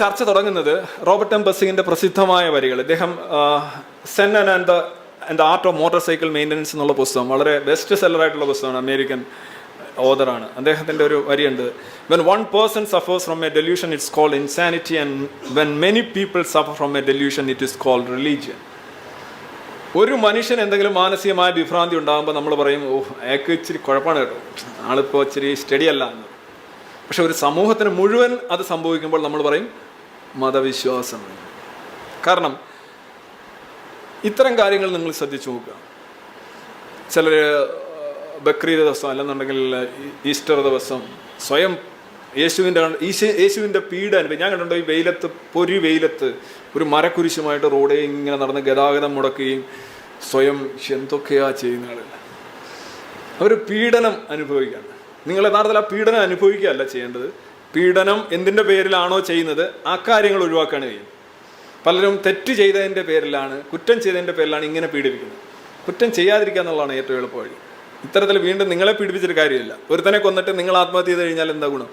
ചർച്ച തുടങ്ങുന്നത് Robert M. ബസിങ്ങിന്റെ പ്രസിദ്ധമായ വരികൾ. ഇദ്ദേഹം Zen and the art of motorcycle maintenance എന്നുള്ള പുസ്തകം വളരെ ബെസ്റ്റ് സെല്ലർ ആയിട്ടുള്ള പുസ്തകമാണ് അമേരിക്കൻ ഓദറാണ് അദ്ദേഹത്തിന്റെ ഒരു വരിയുണ്ട് when one person suffers from a delusion it's called insanity and when many people suffer from a delusion it is called religion ഒരു മനുഷ്യൻ എന്തെങ്കിലും മാനസികമായ വിഭ്രാന്തി ഉണ്ടാകുമ്പോൾ നമ്മൾ പറയും ഓ അയാൾക്ക് ഇച്ചിരി കുഴപ്പമാണ് കേട്ടോ. ആളിപ്പോൾ ഇച്ചിരി സ്റ്റഡി അല്ല എന്ന്. പക്ഷെ ഒരു സമൂഹത്തിന് മുഴുവൻ അത് സംഭവിക്കുമ്പോൾ നമ്മൾ പറയും മതവിശ്വാസം. കാരണം ഇത്തരം കാര്യങ്ങൾ നിങ്ങൾ ശ്രദ്ധിച്ചു നോക്കുക. ചിലർ ബക്രീദ് ദിവസം അല്ലെന്നുണ്ടെങ്കിൽ ഈസ്റ്റർ ദിവസം സ്വയം യേശുവിന്റെ യേശുവിന്റെ പീഡ അനുഭവം ഞാൻ കണ്ടിട്ടുണ്ട് ഈ വെയിലത്ത് പൊരി വെയിലത്ത് ഒരു മരക്കുരിശുമായിട്ട് റോഡേ ഇങ്ങനെ നടന്ന് ഗതാഗതം മുടക്കുകയും സ്വയം എന്തൊക്കെയാ ചെയ്യുന്ന ആളുകൾ അവർ പീഡനം അനുഭവിക്കുകയാണ്. നിങ്ങൾ യഥാർത്ഥത്തിൽ ആ പീഡനം അനുഭവിക്കുകയല്ല ചെയ്യേണ്ടത്. പീഡനം എന്തിന്റെ പേരിലാണോ ചെയ്യുന്നത് ആ കാര്യങ്ങൾ ഒഴിവാക്കുകയാണ് ചെയ്യുന്നത്. പലരും തെറ്റ് ചെയ്തതിന്റെ പേരിലാണ് കുറ്റം ചെയ്തതിന്റെ പേരിലാണ് ഇങ്ങനെ പീഡിപ്പിക്കുന്നത്. കുറ്റം ചെയ്യാതിരിക്കുക എന്നുള്ളതാണ് ഏറ്റവും എളുപ്പ വഴി. ഇത്തരത്തിൽ വീണ്ടും നിങ്ങളെ പീഡിപ്പിച്ചൊരു കാര്യമില്ല. ഒരുത്തനെ കൊന്നിട്ട് നിങ്ങൾ ആത്മഹത്യ ചെയ്ത് കഴിഞ്ഞാൽ എന്താ ഗുണം?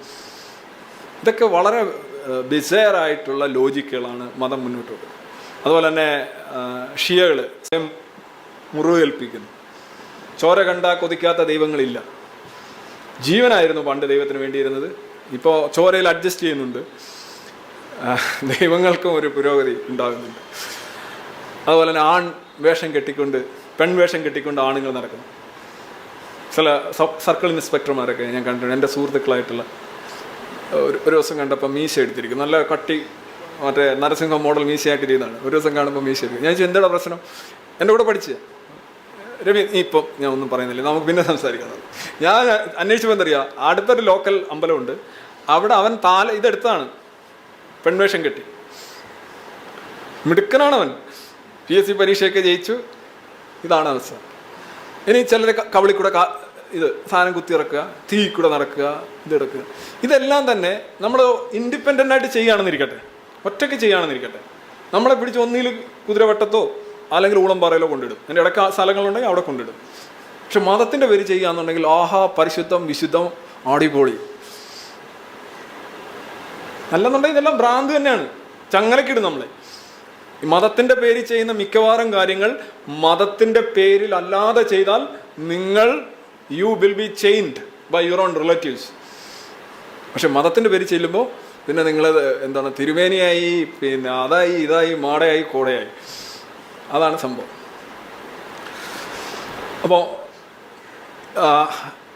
ഇതൊക്കെ വളരെ ബിസയറായിട്ടുള്ള ലോജിക്കുകളാണ് മതം മുന്നോട്ട് വെക്കുന്നത് അതുപോലെ തന്നെ ഷിയകൾ സ്വയം മുറിവേൽപ്പിക്കുന്നു. ചോര കണ്ട കൊതിക്കാത്ത ദൈവങ്ങളില്ല. ജീവനായിരുന്നു പണ്ട് ദൈവത്തിന് വേണ്ടിയിരുന്നത്. ഇപ്പോൾ ചോരയിൽ അഡ്ജസ്റ്റ് ചെയ്യുന്നുണ്ട്. ദൈവങ്ങൾക്കും ഒരു പുരോഗതി ഉണ്ടാകുന്നുണ്ട്. അതുപോലെ തന്നെ ആൺ വേഷം കെട്ടിക്കൊണ്ട് പെൺവേഷം കെട്ടിക്കൊണ്ട് ആണുങ്ങൾ നടക്കുന്നു. ചില സർക്കിൾ ഇൻസ്പെക്ടർമാരൊക്കെ ഞാൻ കണ്ടിട്ടുണ്ട്. എന്റെ സുഹൃത്തുക്കളായിട്ടുള്ള ഒരു ഒരു ദിവസം കണ്ടപ്പോൾ മീശ എടുത്തിരിക്കും നല്ല കട്ടി മറ്റേ നരസിംഹ മോഡൽ മീശയായിട്ടിരിക്കുന്നതാണ്. ഒരു ദിവസം കാണുമ്പോൾ മീശ എടുക്കും. ഞാൻ ചോദിച്ചു എന്താ പ്രശ്നം? എന്റെ കൂടെ പഠിച്ചേ? രവി നീ ഇപ്പം ഞാൻ ഒന്നും പറയുന്നില്ല. നമുക്ക് പിന്നെ സംസാരിക്കാം. ഞാൻ അന്വേഷിച്ചപ്പോൾ എന്തറിയാം അടുത്തൊരു ലോക്കൽ അമ്പലമുണ്ട്. അവിടെ അവൻ താല ഇതെടുത്താണ്. പെൺവേഷം കെട്ടി. മിടുക്കനാണ് അവൻ. പി എസ് സി പരീക്ഷയൊക്കെ ജയിച്ചു. ഇതാണ് അവസ്ഥ. ഇനി ചിലർ കവളി കൂടെ ഇത് സാധനം കുത്തി ഇറക്കുക തീ കൂടെ നടക്കുക ഇതെടുക്കുക ഇതെല്ലാം തന്നെ നമ്മൾ ഇൻഡിപെൻഡന്റ് ആയിട്ട് ചെയ്യുകയാണെന്നിരിക്കട്ടെ. ഒറ്റയ്ക്ക് ചെയ്യുകയാണെന്നിരിക്കട്ടെ. നമ്മളെ പിടിച്ച് ഒന്നിൽ കുതിരവട്ടത്തോ അല്ലെങ്കിൽ ഊളംപാറയിലോ കൊണ്ടിടും. അതിന്റെ ഇടയ്ക്ക് സ്ഥലങ്ങളുണ്ടെങ്കിൽ അവിടെ കൊണ്ടിടും. പക്ഷെ മതത്തിന്റെ പേര് ചെയ്യുകയാണെന്നുണ്ടെങ്കിൽ ആഹാ പരിശുദ്ധം വിശുദ്ധം ആടിപൊളി അല്ലെന്നുണ്ടെങ്കിൽ ഇതെല്ലാം ഭ്രാന്ത് തന്നെയാണ്. ചങ്ങലക്കിടും നമ്മളെ. മതത്തിന്റെ പേരിൽ ചെയ്യുന്ന മിക്കവാറും കാര്യങ്ങൾ മതത്തിന്റെ പേരിൽ അല്ലാതെ ചെയ്താൽ നിങ്ങൾ you will be chained by your own relatives പക്ഷെ മതത്തിന്റെ പേര് ചെല്ലുമ്പോൾ പിന്നെ നിങ്ങൾ എന്താണ് തിരുമേനിയായി പിന്നെ അതായി ഇതായി മാടയായി കോടയായി. അതാണ് സംഭവം. അപ്പോൾ